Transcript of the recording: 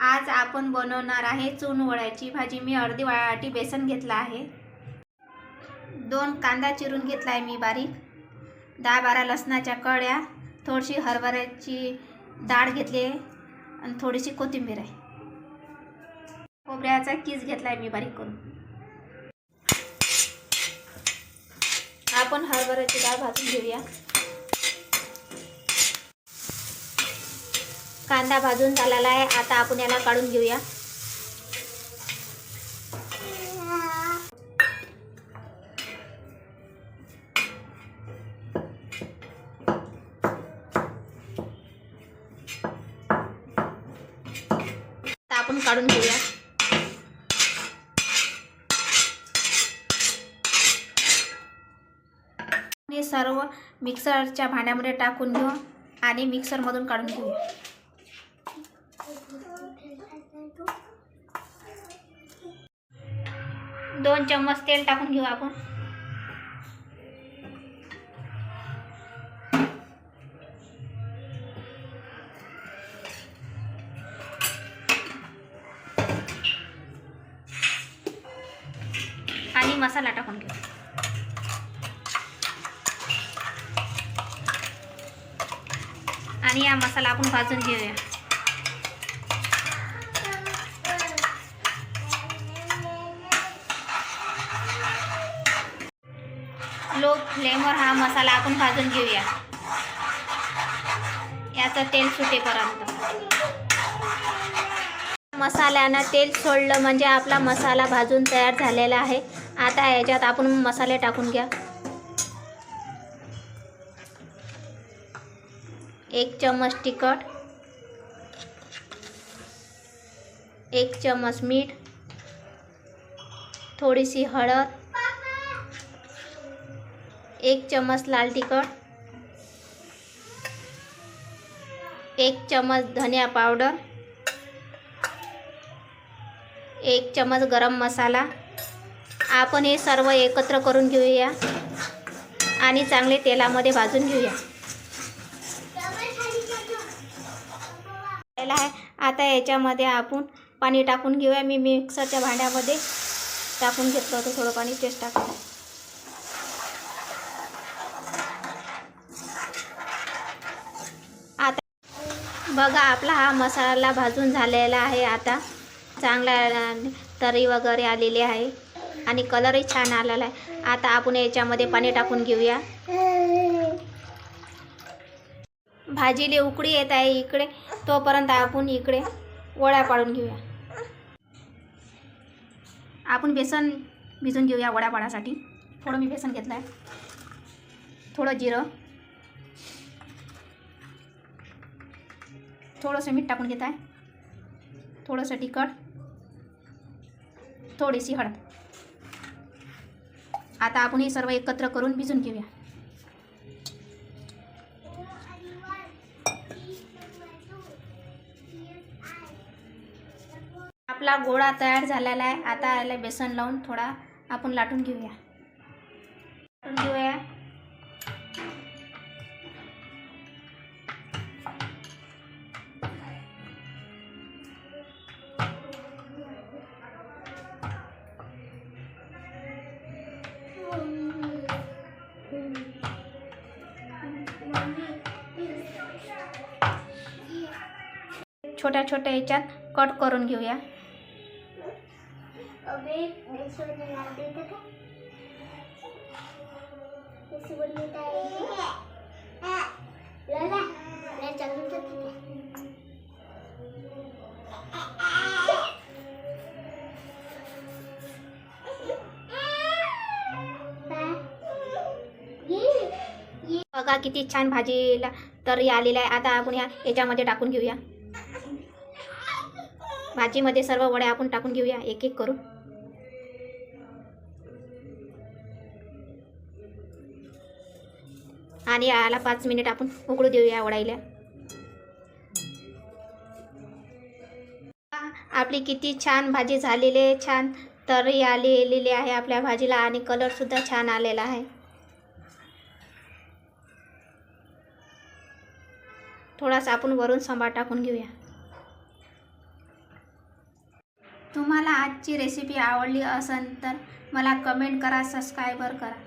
आज आपण बनवणार आहे चुनवळ्याची भाजी. मी अर्धी वाटी बेसन घेतलं आहे. दोन कांदा चिरून घेतला आहे मी बारीक. दहा बारा लसणाच्या कळ्या थोडीशी हरभऱ्याची डाळ घेतली आहे आणि थोडीशी कोथिंबीर आहे. खोबऱ्याचा कीस घेतला आहे मी बारीक करून. आपण हरभऱ्याची डाळ भाजून घेऊया. कांदा भाजून झालेला आहे. आता आपण याला काढून घेऊया. आता आपण काढून घेऊया. हे सर्व मिक्सरच्या भांड्यामध्ये टाकून घेऊ आणि मिक्सरमधून काढून घेऊ. दोन चम्मच तेल टाकून घेऊ आपण. आणि मसाला टाकून घेऊ. आणि हा मसाला आपण भाजून घेऊया. लो फ्लेमवर हा मसाला आपण भाजून घेऊया. याचं तेल सुटेपर्यंत. मसाल्यानं तेल सोडलं म्हणजे आपला मसाला भाजून तयार झालेला आहे. आता याच्यात आपण मसाले टाकून घ्या. एक चम्मच तिखट. एक चम्मच मीठ. थोडीशी हळद. एक चम्मच लाल तिखट एक चम्मच धनिया पावडर एक चम्मच गरम मसाला. आपण हे सर्व एकत्र करून घेऊया आणि चांगले तेलामध्ये भाजून घेऊया. झालेलं आहे. आता याच्यामध्ये आपण पाणी टाकून घेऊया. मी मिक्सरच्या भांड्यामध्ये टाकून घेतलं होतं. थोडं पाणी टेस्ट टाकलं आता बघा आपला हा मसाला भाजून झालेला आहे आता. चांगला तरी वगैरे आलेली आहे. आणि कलरही छान आलेला आहे. आता आपण याच्यामध्ये पाणी टाकून घेऊया. भाजीले उकळी येत आहे इकडे. तोपर्यंत आपण इकडे वड्या पाडून घेऊया. आपण बेसन भिजून घेऊया वड्या पाडासाठी. थोडं मी बेसन घेतलं आहे थोडं जिरं. थोडंसं मीठ टाकून घेत आहे. थोडंसं तिखट. थोडीशी हळद. आता आपण हे सर्व एकत्र करून भिजून घेऊया. आपला गोळा तयार झालेला आहे. आता याला बेसन लावून थोडा आपण लाटून घेऊया. लाटून घेऊया. छोट्या छोट्या याच्यात कट करून घेऊया. है बघा किती छान भाजीला तरी आलेला आहे. आता आपण या याच्यामध्ये टाकून घेऊया. भाजीमध्ये सर्व वड्या आपण टाकून घेऊया. एक एक करून. आणि याला पाच मिनिट आपण उकळू देऊया वडाईला आपली किती छान भाजी झालेली आहे छान तरी आलेली आहे आपल्या भाजीला आणि कलरसुद्धा छान आलेला आहे. थोडासा आपण वरून सांबार टाकून घेऊया. तुम्हाला आजची रेसिपी आवडली असेल तर मला कमेंट करा सबस्क्रायबर करा.